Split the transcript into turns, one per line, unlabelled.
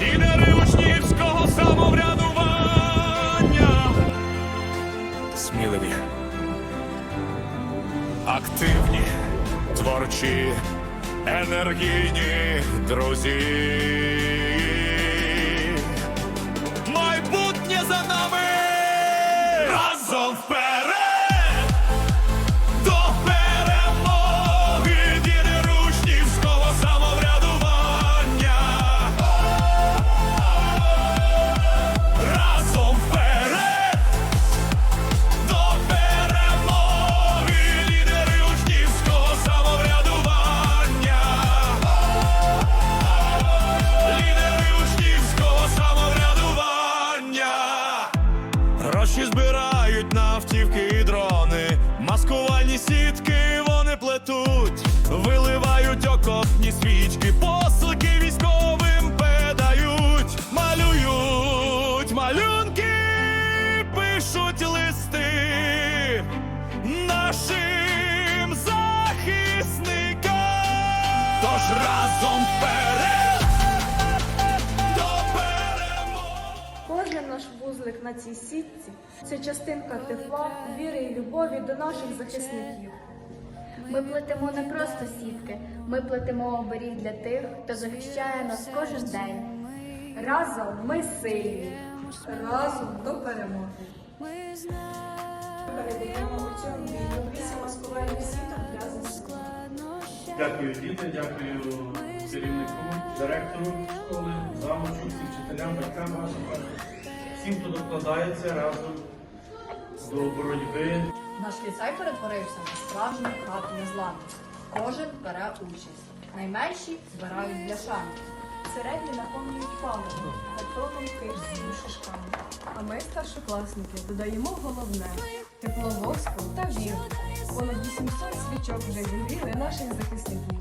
лідери учнівського самоврядування. Сміливі, активні, творчі, енергійні друзі. Майбутнє за нами! Свічки, посилки військовим передають, малюють малюнки, пишуть листи нашим захисникам. Тож разом вперед до перемоги.
Кожен наш вузлик на цій сітці це частинка тепла, віри і любові до наших захисників.
Ми плетемо не просто сітки, ми плетемо оберіг для тих, хто захищає нас кожен день.
Разом ми сильні. Разом до перемоги. Передаємо у цьому війну вісім.
Дякую діти, дякую керівнику, директору школи, завучу, всім вчителям, батькам вашим, всім, хто докладається разом до боротьби.
Наш ліцей перетворився на справжню хату незламності. Кожен бере участь. Найменші збирають бляшанки.
Середні наповнюють паливо, бетоном киснем шишками.
А ми, старшокласники, додаємо головне тепло воску та віру. Понад 800 свічок вже зігріли наших захисників.